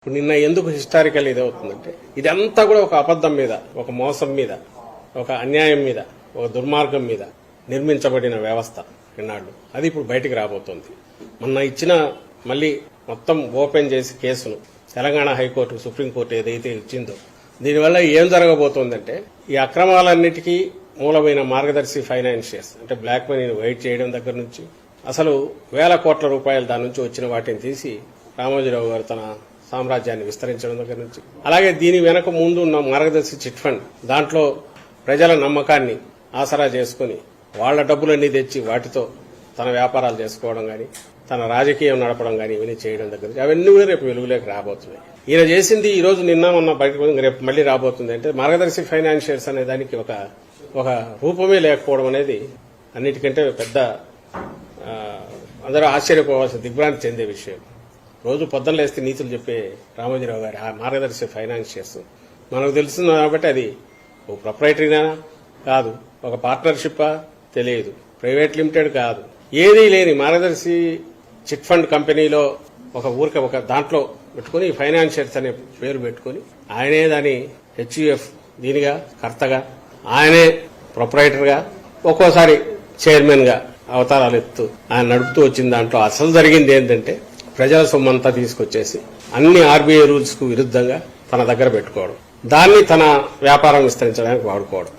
ఇప్పుడు నిన్న ఎందుకు హిస్టారికల్ ఇది అవుతుందంటే ఇదంతా కూడా ఒక అబద్ధం మీద ఒక మోసం మీద ఒక అన్యాయం మీద ఒక దుర్మార్గం మీద నిర్మించబడిన వ్యవస్థ ఇన్నాళ్ళు. అది ఇప్పుడు బయటికి రాబోతోంది. మొన్న ఇచ్చిన మళ్ళీ మొత్తం ఓపెన్ చేసి కేసును తెలంగాణ హైకోర్టు సుప్రీంకోర్టు ఏదైతే ఇచ్చిందో దీనివల్ల ఏం జరగబోతోందంటే ఈ అక్రమాలన్నిటికీ మూలమైన మార్గదర్శి ఫైనాన్షియర్స్ అంటే బ్లాక్ మనీని వైట్ చేయడం దగ్గర నుంచి అసలు వేల కోట్ల రూపాయలు దాని నుంచి వచ్చిన వాటిని తీసి రామోజీరావు గారు తన సామ్రాజ్యాన్ని విస్తరించడం దగ్గర నుంచి. అలాగే దీని వెనక ముందు ఉన్న మార్గదర్శి చిట్ ఫండ్ దాంట్లో ప్రజల నమ్మకాన్ని ఆసరా చేసుకుని వాళ్ళ డబ్బులన్నీ తెచ్చి వాటితో తన వ్యాపారాలు చేసుకోవడం గాని తన రాజకీయం నడపడం గాని ఇవన్నీ చేయడం దగ్గర అవన్నీ కూడా రేపు వెలుగులోకి రాబోతున్నాయి. ఈయన చేసింది ఈ రోజు నిన్న ఉన్న బయటకు రేపు మళ్ళీ రాబోతుంది. అంటే మార్గదర్శి ఫైనాన్షియల్స్ అనే దానికి ఒక ఒక రూపమే లేకపోవడం అనేది అన్నిటికంటే పెద్ద అందరూ ఆశ్చర్యపోవాల్సిన దిగ్భ్రాంతి చెందే విషయం. రోజు పొద్దున్న లేస్తే నీతులు చెప్పే రామోజీరావు గారి ఆ మార్గదర్శి ఫైనాన్షియర్స్ మనకు తెలుస్తుంది కాబట్టి అది ఓ ప్రొపరేటరీనా కాదు. ఒక పార్ట్నర్షిప్పా తెలియదు. ప్రైవేట్ లిమిటెడ్ కాదు. ఏదీ లేని మార్గదర్శి చిట్ ఫండ్ కంపెనీలో ఒక ఊరిక ఒక దాంట్లో పెట్టుకుని ఫైనాన్షియర్స్ అనే పేరు పెట్టుకుని ఆయనే దాని హెచ్యుఎఫ్ దీనిగా కర్తగా ఆయనే ప్రొపరైటర్గా ఒక్కోసారి చైర్మన్గా అవతారాలు ఎత్తు ఆయన నడుపుతూ వచ్చిన దాంట్లో అసలు జరిగింది ఏంటంటే ప్రజల సొమ్మంతా తీసుకొచ్చేసి అన్ని ఆర్బీఐ రూల్స్కు విరుద్ధంగా తన దగ్గర పెట్టుకోవడం. దాన్ని తన వ్యాపారం విస్తరించడానికి వాడుకోవడం.